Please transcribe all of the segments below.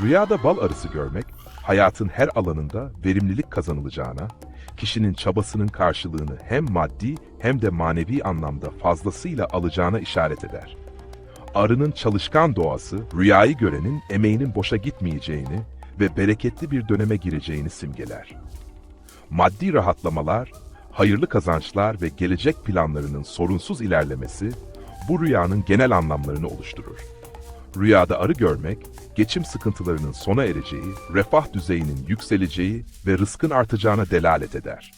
Rüyada bal arısı görmek, hayatın her alanında verimlilik kazanılacağına, kişinin çabasının karşılığını hem maddi hem de manevi anlamda fazlasıyla alacağına işaret eder. Arının çalışkan doğası, rüyayı görenin emeğinin boşa gitmeyeceğini ve bereketli bir döneme gireceğini simgeler. Maddi rahatlamalar, hayırlı kazançlar ve gelecek planlarının sorunsuz ilerlemesi bu rüyanın genel anlamlarını oluşturur. Rüyada arı görmek, geçim sıkıntılarının sona ereceği, refah düzeyinin yükseleceği ve rızkın artacağına delalet eder.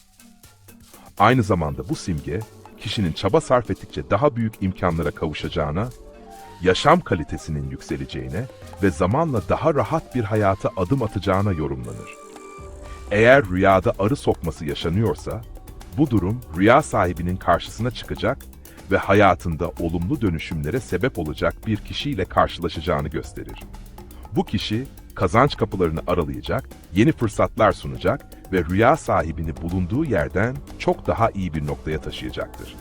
Aynı zamanda bu simge, kişinin çaba sarf ettikçe daha büyük imkanlara kavuşacağına, yaşam kalitesinin yükseleceğine ve zamanla daha rahat bir hayata adım atacağına yorumlanır. Eğer rüyada arı sokması yaşanıyorsa, bu durum rüya sahibinin karşısına çıkacak ve hayatında olumlu dönüşümlere sebep olacak bir kişiyle karşılaşacağını gösterir. Bu kişi kazanç kapılarını aralayacak, yeni fırsatlar sunacak ve rüya sahibini bulunduğu yerden çok daha iyi bir noktaya taşıyacaktır.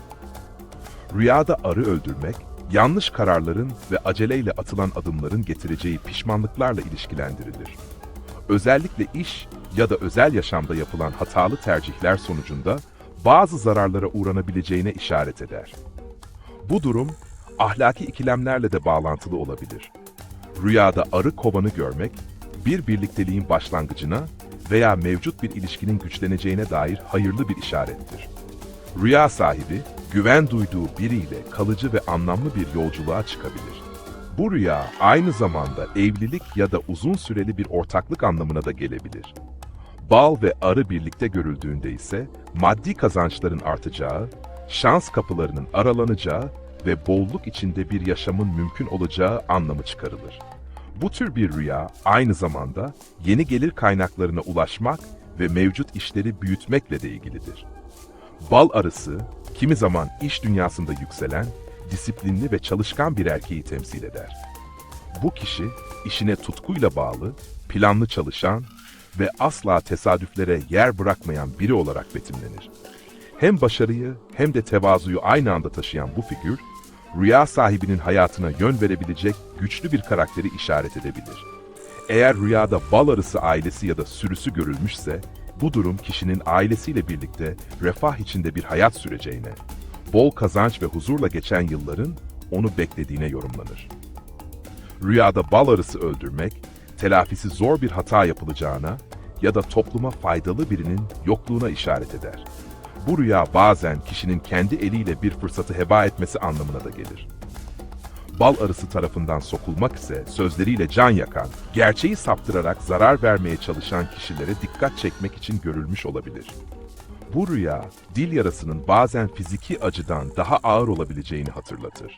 Rüyada arı öldürmek, yanlış kararların ve aceleyle atılan adımların getireceği pişmanlıklarla ilişkilendirilir. Özellikle iş ya da özel yaşamda yapılan hatalı tercihler sonucunda bazı zararlara uğranabileceğine işaret eder. Bu durum ahlaki ikilemlerle de bağlantılı olabilir. Rüyada arı kovanı görmek, bir birlikteliğin başlangıcına veya mevcut bir ilişkinin güçleneceğine dair hayırlı bir işarettir. Rüya sahibi, güven duyduğu biriyle kalıcı ve anlamlı bir yolculuğa çıkabilir. Bu rüya aynı zamanda evlilik ya da uzun süreli bir ortaklık anlamına da gelebilir. Bal ve arı birlikte görüldüğünde ise maddi kazançların artacağı, şans kapılarının aralanacağı ve bolluk içinde bir yaşamın mümkün olacağı anlamı çıkarılır. Bu tür bir rüya aynı zamanda yeni gelir kaynaklarına ulaşmak ve mevcut işleri büyütmekle de ilgilidir. Bal arısı, kimi zaman iş dünyasında yükselen, disiplinli ve çalışkan bir erkeği temsil eder. Bu kişi, işine tutkuyla bağlı, planlı çalışan ve asla tesadüflere yer bırakmayan biri olarak betimlenir. Hem başarıyı hem de tevazuyu aynı anda taşıyan bu figür, rüya sahibinin hayatına yön verebilecek güçlü bir karakteri işaret edebilir. Eğer rüyada bal arısı ailesi ya da sürüsü görülmüşse, bu durum kişinin ailesiyle birlikte refah içinde bir hayat süreceğine, bol kazanç ve huzurla geçen yılların onu beklediğine yorumlanır. Rüyada bal arısı öldürmek, telafisi zor bir hata yapılacağına ya da topluma faydalı birinin yokluğuna işaret eder. Bu rüya bazen kişinin kendi eliyle bir fırsatı heba etmesi anlamına da gelir. Bal arısı tarafından sokulmak ise sözleriyle can yakan, gerçeği saptırarak zarar vermeye çalışan kişilere dikkat çekmek için görülmüş olabilir. Bu rüya, dil yarasının bazen fiziki acıdan daha ağır olabileceğini hatırlatır.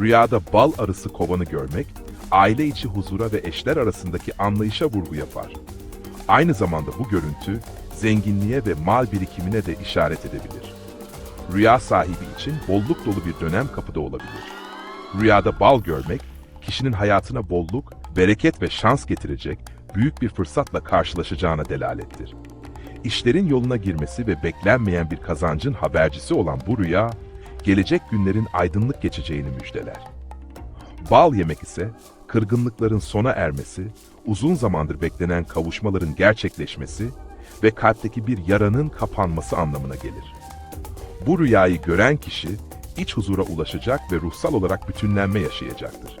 Rüyada bal arısı kovanı görmek, aile içi huzura ve eşler arasındaki anlayışa vurgu yapar. Aynı zamanda bu görüntü, zenginliğe ve mal birikimine de işaret edebilir. Rüya sahibi için bolluk dolu bir dönem kapıda olabilir. Rüyada bal görmek, kişinin hayatına bolluk, bereket ve şans getirecek büyük bir fırsatla karşılaşacağına delalettir. İşlerin yoluna girmesi ve beklenmeyen bir kazancın habercisi olan bu rüya, gelecek günlerin aydınlık geçeceğini müjdeler. Bal yemek ise kırgınlıkların sona ermesi, uzun zamandır beklenen kavuşmaların gerçekleşmesi ve kalpteki bir yaranın kapanması anlamına gelir. Bu rüyayı gören kişi iç huzura ulaşacak ve ruhsal olarak bütünlenme yaşayacaktır.